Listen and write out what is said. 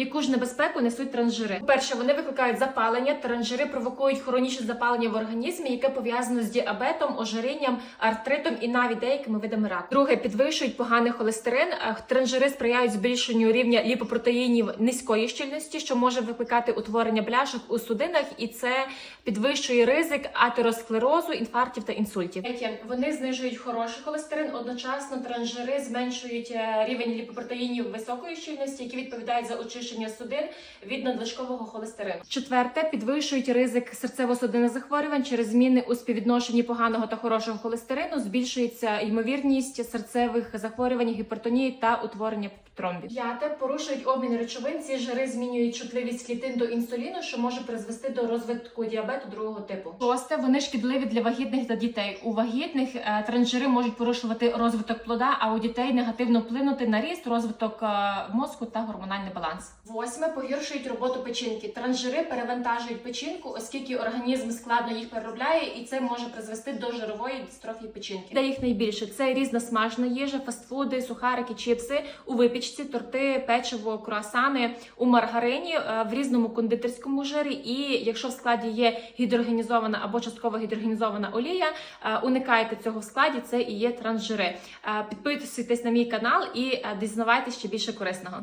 Яку ж небезпеку несуть трансжири? Перше, вони викликають запалення. Трансжири провокують хронічне запалення в організмі, яке пов'язано з діабетом, ожирінням, артритом і навіть деякими видами раку. Друге, підвищують поганий холестерин. Трансжири сприяють збільшенню рівня ліпопротеїнів низької щільності, що може викликати утворення бляшок у судинах, і це підвищує ризик атеросклерозу, інфарктів та інсультів. Третє, вони знижують хороший холестерин. Одночасно трансжири зменшують е, рівень ліпопротеїнів високої щільності, які відповідають за очищення судин від надлишкового холестерину. Четверте, підвищують ризик серцево-судинних захворювань через зміни у співвідношенні поганого та хорошого холестерину. Збільшується ймовірність серцевих захворювань, гіпертонії та утворення тромбів. П'яте порушують обмін речовин. Ці жири змінюють чутливість клітин до інсуліну, що може призвести до розвитку діабету другого типу. Шосте вони шкідливі для вагітних та дітей. У вагітних е, трансжири можуть порушувати розвиток плода, а у дітей негативно вплинути на ріст, розвиток е, мозку та гормональний баланс. Восьме погіршують роботу печінки. Трансжири перевантажують печінку, оскільки організм складно їх переробляє, і це може призвести до жирової дистрофії печінки. Де їх найбільше це різна смажена їжа, фастфуди, сухарики, чіпси у випічці, торти, печиво, круасани у маргарині е, в різному кондитерському жирі. І якщо в складі є гідрогенізована або частково гідрогенізована олія, е, уникайте цього в складі. Це і є трансжири. Е, Підписуйтесь на мій канал і дізнавайтесь ще більше корисного.